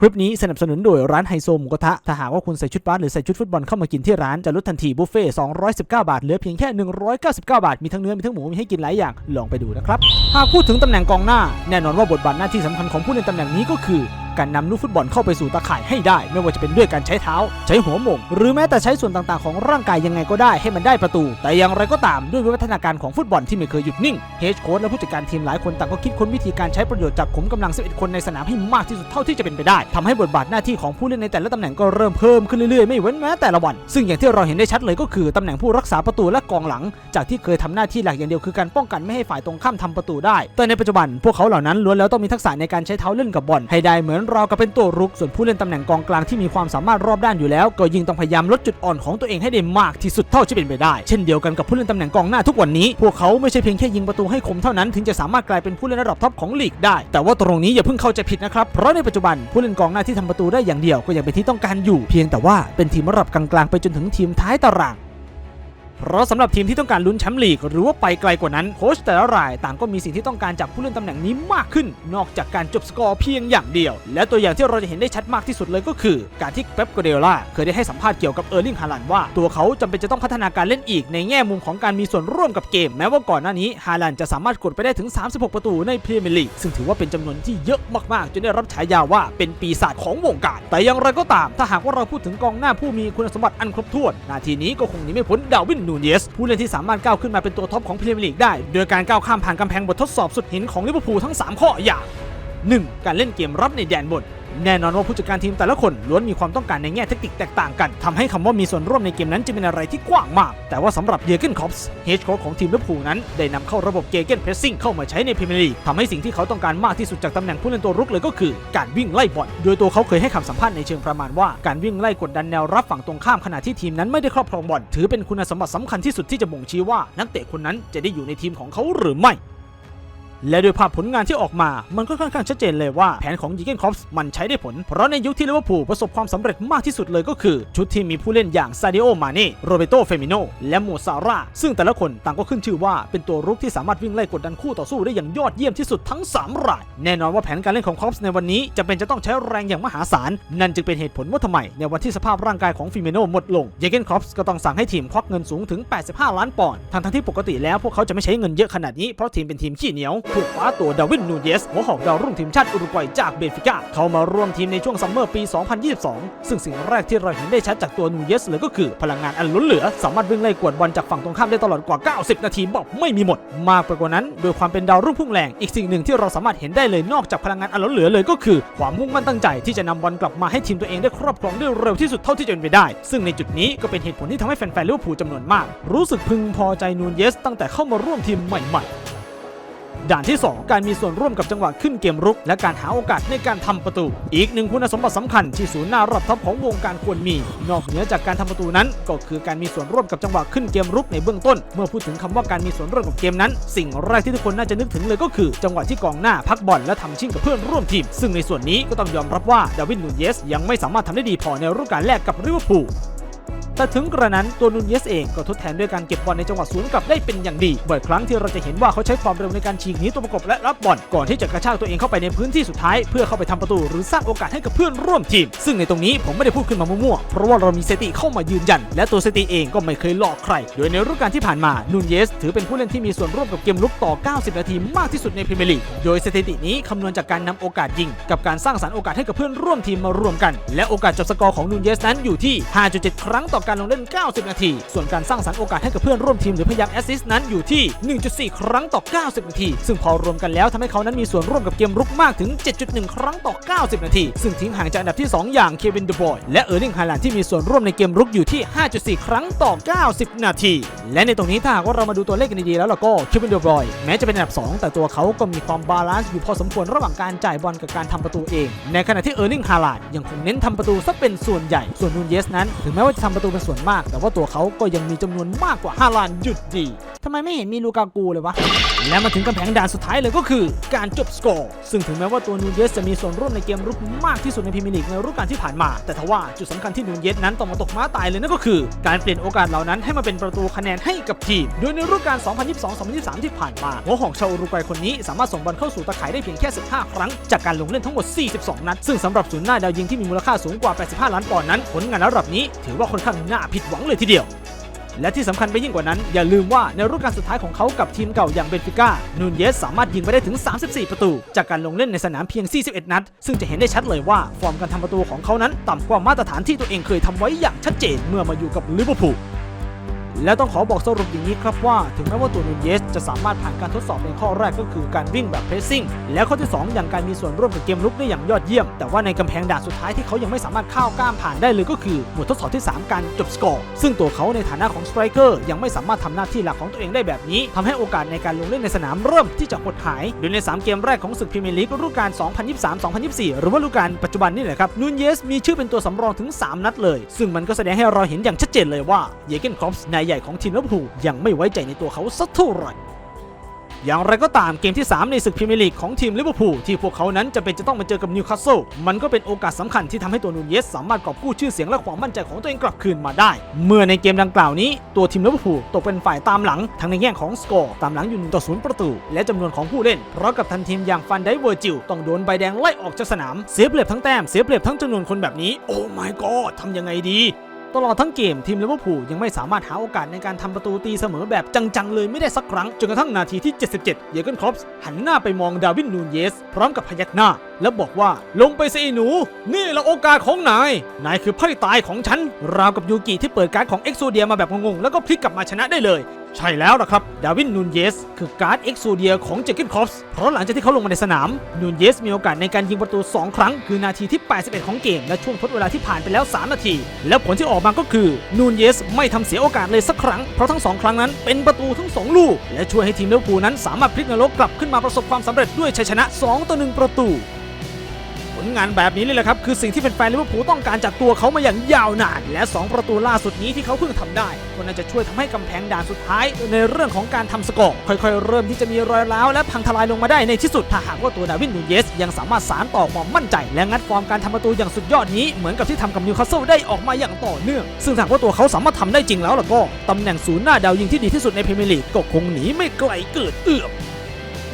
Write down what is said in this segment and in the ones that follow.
คลิปนี้สนับสนุนโดยร้านไฮโซหมูกระทะ ถ้าหากว่าคุณใส่ชุดบาสหรือใส่ชุดฟุตบอลเข้ามากินที่ร้าน จะลดทันทีบุฟเฟ่219 บาท เหลือเพียงแค่ 199 บาท มีทั้งเนื้อ มีทั้งหมู มีให้กินหลายอย่าง ลองไปดูนะครับ หากพูดถึงตำแหน่งกองหน้า แน่นอนว่าบทบาทหน้าที่สำคัญของผู้เล่นตำแหน่งนี้ก็คือ การนำลูกฟุตบอลเข้าไปสู่ตาข่ายให้ได้ ไม่ว่าจะเป็นด้วยการใช้เท้า ใช้หัวหมง หรือแม้แต่ใช้ส่วนต่างๆ ของร่างกายยังไงก็ได้ให้มันได้ประตู แต่อย่างไรก็ตามด้วยวิวัฒนาการของฟุตบอลที่ไม่เคยหยุดนิ่งเฮดโค้ชและผู้จัดการทีมหลายคนต่างก็คิดค้นวิธีการใช้ประโยชน์จากขุมกำลัง 11 คนในสนามให้มากที่สุดเท่าที่จะเป็นไปได้ทำให้บทบาทหน้าที่ของผู้เล่นในแต่ละตำแหน่งก็เริ่มเพิ่มขึ้นเรื่อยๆไม่เว้นแม้แต่ละวัน ซึ่งอย่างที่เราเห็นได้ชัดเลยก็คือตำแหน่งผู้รักษาประตูและกองหลัง จากที่เคยทำหน้าที่หลักอย่างเดียวคือการป้องกันไม่ให้ฝ่ายตรงข้ามทำประตูได้ แต่ในปัจจุบันพวกเขาเหล่านั้นล้วนแล้วต้องมีทักษะในการใช้เท้าเล่นกับบอลให้ได้เหมือนราวกับเป็นตัวรุก ส่วนผู้เล่นตำแหน่งกองกลางที่มีความสามารถรอบด้านอยู่แล้ว ก็ยิ่งต้องพยายามลดจุดอ่อนของตัวเองให้ได้มากที่สุดเท่าที่เป็นไปได้ เช่นเดียวกันกับผู้เล่นตำแหน่งกองหน้าทุกวันนี้พวกเขาไม่ใช่เพียงแค่ยิงประตูให้คมเท่านั้นถึงจะสามารถกลายเป็นผู้เล่นระดับท็อปของลีกได้ แต่ว่าตรงนี้อย่าเพิ่งเข้าใจผิดนะครับเพราะในปัจจุบันผู้เล่นกองหน้าที่ทำประตูได้อย่างเดียวก็ยังเป็นที่ต้องการอยู่ เพียงแต่ว่าเป็นทีมระดับกลางๆไปจนถึงทีมท้ายตาราง เพราะสำหรับทีมที่ต้องการลุ้นแชมป์ลีกหรือว่าไปไกลกว่านั้นโค้ชแต่ละรายต่างก็มีสิ่งที่ต้องการจากผู้เล่นตำแหน่งนี้มากขึ้น นอกจากการจบสกอร์เพียงอย่างเดียว และตัวอย่างที่เราจะเห็นได้ชัดมากที่สุดเลยก็คือ การที่เป๊ปกวาร์ดิโอลาเคยได้ให้สัมภาษณ์เกี่ยวกับเออร์ลิงฮาลันว่าตัวเขาจำเป็นจะต้องพัฒนาการเล่นอีกในแง่มุมของการมีส่วนร่วมกับเกม แม้ว่าก่อนหน้านี้ฮาลันจะสามารถกดไปได้ถึง 36 ประตูในพรีเมียร์ลีกซึ่งถือว่าเป็นจำนวนที่เยอะมากๆ จนได้รับฉายาว่าเป็นปีศาจของวงการ แต่อย่างไรก็ตาม ถ้าหากว่าเราพูดถึงกองหน้าผู้มีคุณสมบัติอันครบถ้วนนาทีนี้ก็คงหนีไม่พ้นดาวินนูเยสผู้เล่นที่สามารถก้าวขึ้นมาเป็นตัวท็อปของพรีเมียร์ลีกได้ โดยการก้าวข้ามผ่านกำแพงบททดสอบสุดหินของลิเวอร์พูลทั้ง 3 ข้ออย่าง 1. การเล่นเกมรับในแดนบน แน่นอนว่าผู้จัดการทีมแต่ละคนล้วนมีความต้องการในแง่เทคนิคแตกต่างกันทำให้คำว่ามีส่วนร่วมในเกมนั้นจะเป็นอะไรที่กว้างมาก แต่ว่าสำหรับเยเกนคอปส์เฮดโค้ชของทีมลิเวอร์พูลนั้น ได้นำเข้าระบบเกเกนเพรสซิ่งเข้ามาใช้ในพรีเมียร์ลีกทำให้สิ่งที่เขาต้องการมากที่สุดจากตำแหน่งผู้เล่นตัวรุกเลยก็คือ การวิ่งไล่บอลโดยตัวเขาเคยให้คำสัมภาษณ์ในเชิงประมาณว่าการวิ่งไล่กดดันแนวรับฝั่งตรงข้ามขณะที่ทีมนั้นไม่ได้ครอบครองบอลถือเป็นคุณสมบัติสำคัญที่สุดที่จะบ่งชี้ว่านักเตะคนนั้นจะได้อยู่ในทีมของเขาหรือไม่ และด้วยภาพผลงานที่ออกมา มันก็ค่อนข้างชัดเจนเลยว่าแผนของยิเกนคอปส์มันใช้ได้ผล เพราะในยุคที่ลิเวอร์พูลประสบความสำเร็จมากที่สุดเลยก็คือ ชุดที่มีผู้เล่นอย่างซาดิโอ มาเน่ โรเบโต เฟมิโน และโมซาร่า ซึ่งแต่ละคนต่างก็ขึ้นชื่อว่าเป็นตัวรุกที่สามารถวิ่งไล่กดดันคู่ต่อสู้ได้อย่างยอดเยี่ยมที่สุดทั้ง 3 ราย แน่นอนว่าแผนการเล่นของคอปส์ในวันนี้จะเป็นจะต้องใช้แรงอย่างมหาศาล นั่นจึงเป็นเหตุผลว่าทำไม ในวันที่สภาพร่างกายของฟิเมโนหมดลงเยเกนคอปส์ก็ต้องสั่งให้ทีมควักเงินสูงถึง 85 ล้านปอนด์ทั้งที่ปกติแล้วพวกเขาจะไม่ใช้เงินเยอะขนาดนี้เพราะทีมเป็นทีมขี้เหนียวถูกคว้าตัวดาวินนูเยส หัวหอกดาวรุ่งทีมชาติอุรุกวัยจากเบนฟิก้า เข้ามาร่วมทีมในช่วงซัมเมอร์ปี 2022 ซึ่งสิ่งแรกที่เราเห็นได้ชัดจากตัวนูเยสเลยก็คือ พลังงานอันล้นเหลือ สามารถวิ่งไล่กวดบอลจากฝั่งตรงข้ามได้ตลอดกว่า 90 นาทีแบบไม่มีหมด มากไปกว่านั้นโดยความเป็นดาวรุ่งพุ่งแรง อีกสิ่งหนึ่งที่เราสามารถเห็นได้เลยนอกจากพลังงานอันล้นเหลือเลยก็คือ ความมุ่งมั่นตั้งใจที่จะนำบอลกลับมาให้ทีมตัวเองได้ครอบครองได้เร็วที่สุดเท่าที่จะเป็นไปได้ ซึ่งในจุดนี้ก็เป็นเหตุผลที่ทำให้แฟนๆลิเวอร์พูลจำนวนมาก รู้สึกพึงพอใจนูนเยส ตั้งแต่เข้ามาร่วมทีมใหม่ๆ ด่านที่ 2 การมีส่วนร่วมกับจังหวะขึ้นเกมรุก และการหาโอกาสในการทำประตู อีกหนึ่งคุณสมบัติสำคัญที่ศูนย์หน้ารับท็อปของวงการควรมี นอกเหนือจากการทำประตูนั้น ก็คือการมีส่วนร่วมกับจังหวะขึ้นเกมรุกในเบื้องต้น เมื่อพูดถึงคำว่าการมีส่วนร่วมกับเกมนั้น สิ่งแรกที่ทุกคนน่าจะนึกถึงเลยก็คือ จังหวะที่กองหน้าพักบอลและทำชิ่งกับเพื่อนร่วมทีม ซึ่งในส่วนนี้ก็ต้องยอมรับว่าดาวินนูเยสยังไม่สามารถทำได้ดีพอในฤดูกาลแรกกับลิเวอร์พูล แต่ถึงกระนั้นตัวนูนเยสเองก็ทดแทนด้วยการเก็บบอลในจังหวะสวนกลับได้เป็นอย่างดี บ่อยครั้งที่เราจะเห็นว่าเขาใช้ความเร็วในการฉีกหนีตัวประกบและรับบอลก่อนที่จะกระชากตัวเองเข้าไปในพื้นที่สุดท้ายเพื่อเข้าไปทำประตูหรือสร้างโอกาสให้กับเพื่อนร่วมทีม ซึ่งในตรงนี้ผมไม่ได้พูดขึ้นมามั่วๆเพราะว่าเรามีสถิติเข้ามายืนยัน และตัวสถิติเองก็ไม่เคยหลอกใคร โดยในฤดูกาลที่ผ่านมานูนเยสถือเป็นผู้เล่นที่มีส่วนร่วมกับเกมลุกต่อ 90 นาทีมากที่สุดในพรีเมียร์ลีกโดยสถิตินี้คำนวณจากการนำโอกาสยิง กับการสร้างสรรค์โอกาสให้กับเพื่อนร่วมทีมมารวมกัน และโอกาสจบสกอร์ของนูนเยสนั้นอยู่ที่ 5.7 ครั้งต่อการลงเล่น 90 นาที ส่วนการสร้างสรรค์โอกาสให้กับเพื่อนร่วมทีมหรือพยายามแอสซิสต์นั้นอยู่ที่ 1.4 ครั้งต่อ 90 นาที ซึ่งพอรวมกันแล้วทำให้เขานั้นมีส่วนร่วมกับเกมรุกมากถึง 7.1 ครั้งต่อ 90 นาที ซึ่งทิ้งห่างจากอันดับที่ 2 อย่างเควินเดบอยและเออร์ลิงฮาแลนด์ที่มีส่วนร่วมในเกมรุกอยู่ที่ 5.4 ครั้งต่อ 90 นาที และในตรงนี้ถ้าหากว่าเรามาดูตัวเลขกันดีๆแล้วเราก็เควินเดบอยแม้จะเป็นอันดับ 2 แต่ตัวเขาก็มีความบาลานซ์อยู่พอสมควรระหว่างการจ่ายบอลกับการทำประตูเอง ในขณะที่เออร์ลิงฮาแลนด์ยังคงเน้นทำประตูซะเป็นส่วนใหญ่ส่วนนูนเยสนั้นถึงแม้ว่าจะทำประตูเป็นส่วนมาก แต่ว่าตัวเขาก็ยังมีจำนวนมากกว่าฮาลานหยุดดีทำไมไม่เห็นมีลูกากูเลยวะ และมาถึงกำแพงด่านสุดท้ายเลยก็คือ การจบสกอร์ ซึ่งถึงแม้ว่าตัวนูนเยสจะมีส่วนร่วมในเกมรุกมากที่สุดในพรีเมียร์ลีกในฤดูกาลที่ผ่านมา แต่ทว่าจุดสำคัญที่นูนเยสนั้นต้องมาตกม้าตายเลยนั่นก็คือ การเปลี่ยนโอกาสเหล่านั้นให้มาเป็นประตูคะแนนให้กับทีม โดยในฤดูกาล 2022-2023 ที่ผ่านมาหัวของชาวอุรุกวัยคนนี้สามารถส่งบอลเข้าสู่ตะข่ายได้เพียงแค่ 15 ครั้ง จากการลงเล่นทั้งหมด 42 นัด ซึ่งสำหรับศูนย์หน้าดาวยิงที่มีมูลค่าสูงกว่า 85 ล้านปอนด์นั้น ผลงานระดับนี้ถือว่าค่อนข้างน่าผิดหวังเลยทีเดียว และที่สำคัญไปยิ่งกว่านั้น อย่าลืมว่าในฤดูกาลสุดท้ายของเขากับทีมเก่าอย่างเบนฟิก้านูนเยสสามารถยิงไปได้ถึง 34 ประตู จากการลงเล่นในสนามเพียง 41 นัด ซึ่งจะเห็นได้ชัดเลยว่าฟอร์มการทำประตูของเขานั้นต่ำกว่ามาตรฐานที่ตัวเองเคยทำไว้อย่างชัดเจนเมื่อมาอยู่กับลิเวอร์พูล และต้องขอบอกสรุปอย่างนี้ครับว่า ถึงแม้ว่าตัวนูนเยสจะสามารถผ่านการทดสอบในข้อแรกก็คือการวิ่งแบบเพรสซิ่งและข้อที่ 2 อย่างการมีส่วนร่วมกับเกมลุกได้อย่างยอดเยี่ยม แต่ว่าในกำแพงด่านสุดท้ายที่เขายังไม่สามารถข้าวก้ามผ่านได้เลยก็คือบททดสอบที่ 3 การจบสกอร์ซึ่งตัวเขาในฐานะของสไตรเกอร์ยังไม่สามารถทำหน้าที่หลักของตัวเองได้แบบนี้ทำให้โอกาสในการลงเล่นในสนามเริ่มที่จะหดหายโดยใน 3 เกมแรกของศึกพรีเมียร์ลีกฤดูกาล2023-2024 หรือว่าฤดูกาลปัจจุบันนี่แหละครับนูนเยสมีชื่อเป็นตัวสำรองถึง 3 นัดเลย ซึ่งมันก็แสดงให้เราเห็นอย่างชัดเจนเลยว่าเยเกนครอปส์นายใหญ่ของทีมลิเวอร์พูลยังไม่ไว้ใจในตัวเขาสักเท่าไหร่อย่างไรก็ตามเกมที่ 3 ในศึกพรีเมียร์ลีกของทีมลิเวอร์พูลที่พวกเขานั้นจะเป็นจะต้องมาเจอกับนิวคาสเซิลมันก็เป็นโอกาสสำคัญที่ทำให้ตัวนูนเยสสามารถกอบกู้ชื่อเสียงและความมั่นใจของตัวเองกลับคืนมาได้ เมื่อในเกมดังกล่าวนี้ ตัวทีมลิเวอร์พูลตกเป็นฝ่ายตามหลัง ทั้งในแง่ของสกอร์ตามหลังอยู่1ต่อ0ประตู และจำนวนของผู้เล่น เพราะกับทันทีมอย่างฟันไดเวอร์จิลต้องโดนใบแดงไล่ออกจากสนามเสียเปรียบทั้งแต้มเสียเปรียบทั้งจำนวนคนแบบนี้โอ้ my god ทำยังไงดี ตลอดทั้งเกมทีมลิเวอร์พูลยังไม่สามารถหาโอกาสในการทำประตูตีเสมอแบบจังๆ เลยไม่ได้สักครั้ง จนกระทั่งนาทีที่ 77 เยเกนครอปส์หันหน้าไปมองดาวินนูนเยส พร้อมกับพยักหน้า แล้วบอกว่าลงไปสิไอ้หนู นี่แหละโอกาสของนาย นายคือไพ่ตายของฉัน ราวกับยูกิที่เปิดการ์ดของเอ็กโซเดียมาแบบงงๆแล้วก็พลิกกลับมาชนะได้เลย ใช่แล้วนะครับ ดาวินนูนเยส คือการ์ดเอ็กโซเดียของเจเกนคอปส์เพราะหลังจากที่เขาลงมาในสนาม นูนเยสมีโอกาสในการยิงประตู 2 ครั้ง คือนาทีที่ 81 ของเกม และช่วงทดเวลาที่ผ่านไปแล้ว 3 นาที แล้วผลที่ออกมาก็คือ นูนเยสไม่ทำเสียโอกาสเลยสักครั้ง เพราะทั้ง 2 ครั้งนั้นเป็นประตูทั้ง 2 ลูก และช่วยให้ทีมเลวอร์พูนั้นสามารถพลิกนรกกลับขึ้นมาประสบความสำเร็จด้วยชัยชนะ 2 ต่อ 1 ประตู งานแบบนี้เลยแหละครับ คือสิ่งที่แฟนๆลิเวอร์พูลต้องการจากตัวเขามาอย่างยาวนาน และ 2 ประตูล่าสุดนี้ที่เขาเพิ่งทำได้ก็น่าจะช่วยทำให้กำแพงด่านสุดท้าย ในเรื่องของการทำสกอร์ค่อย ๆ เริ่มที่จะมีรอยร้าวและพังทลายลงมาได้ในที่สุดถ้าหากว่าตัวดาวินนูเยส ยังสามารถสานต่อความมั่นใจ และงัดฟอร์มการทำประตูอย่างสุดยอดนี้เหมือนกับที่ทำกับนิวคาสเซิลได้ออกมาอย่างต่อเนื่อง ซึ่งหากว่าตัวเขาสามารถทำได้จริงแล้วล่ะก็ตำแหน่งศูนย์หน้าดาวยิงที่ดีที่สุดในพรีเมียร์ลีกก็คงหนีไม่ไกลเกิดเอื้อม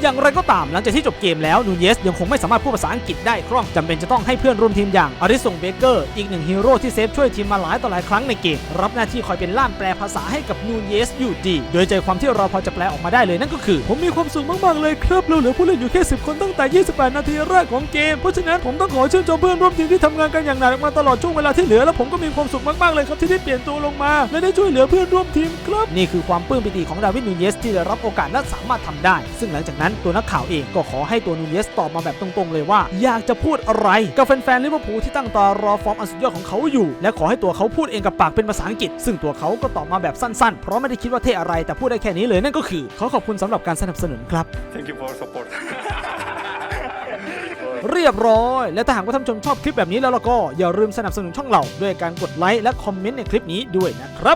อย่างไรก็ตามหลังจากที่จบเกมแล้วนูเยสยังคงไม่สามารถพูดภาษาอังกฤษได้คล่องจำเป็นจะต้องให้เพื่อนร่วมทีมอย่างอาริสงเบเกอร์อีกหนึ่งฮีโร่ที่เซฟช่วยทีมมาหลายต่อหลายครั้งในเกม รับหน้าที่คอยเป็นล่ามแปลภาษาให้กับนูเยสอยู่ดี โดยใจความที่เราพอจะแปลออกมาได้เลยนั่นก็คือ ผมมีความสุขมาก ๆ เลยครับเราเหลือผู้เล่นอยู่แค่ 10 คนตั้งแต่ 28 นาทีแรกของเกม เพราะฉะนั้นผมต้องขอชื่นชมเพื่อนร่วมทีมที่ทำงานกันอย่างหนักมาตลอดช่วงเวลาที่เหลือและผมก็มีความสุขมาก ๆ เลยครับที่ได้เปลี่ยนตัวลงมา และได้ช่วยเหลือเพื่อนร่วมทีมครับนี่คือความปลื้มปิติของดาวิดนูเยสที่ได้รับโอกาสและสามารถทำได้ ซึ่งหลังจากนั้นตัวนักข่าวเองก็ขอให้ตัวนูเยสตอบมาแบบตรงๆ เลยว่า อยากจะพูดอะไร กับแฟนๆลิเวอร์พูลที่ตั้งตารอฟอร์มอันสุดยอดของเขาอยู่ และขอให้ตัวเขาพูดเองกับปากเป็นภาษาอังกฤษ ซึ่งตัวเขาก็ตอบมาแบบสั้นๆ เพราะไม่ได้คิดว่าเท่อะไรแต่พูดได้แค่นี้เลยนั่นก็คือขอขอบคุณสำหรับการสนับสนุนครับ Thank you for support. เรียบร้อย และถ้าหากว่าท่านผู้ชมชอบคลิปแบบนี้แล้วล่ะก็อย่าลืมสนับสนุนช่องเราด้วยการกดไลค์และคอมเมนต์ในคลิปนี้ด้วยนะครับ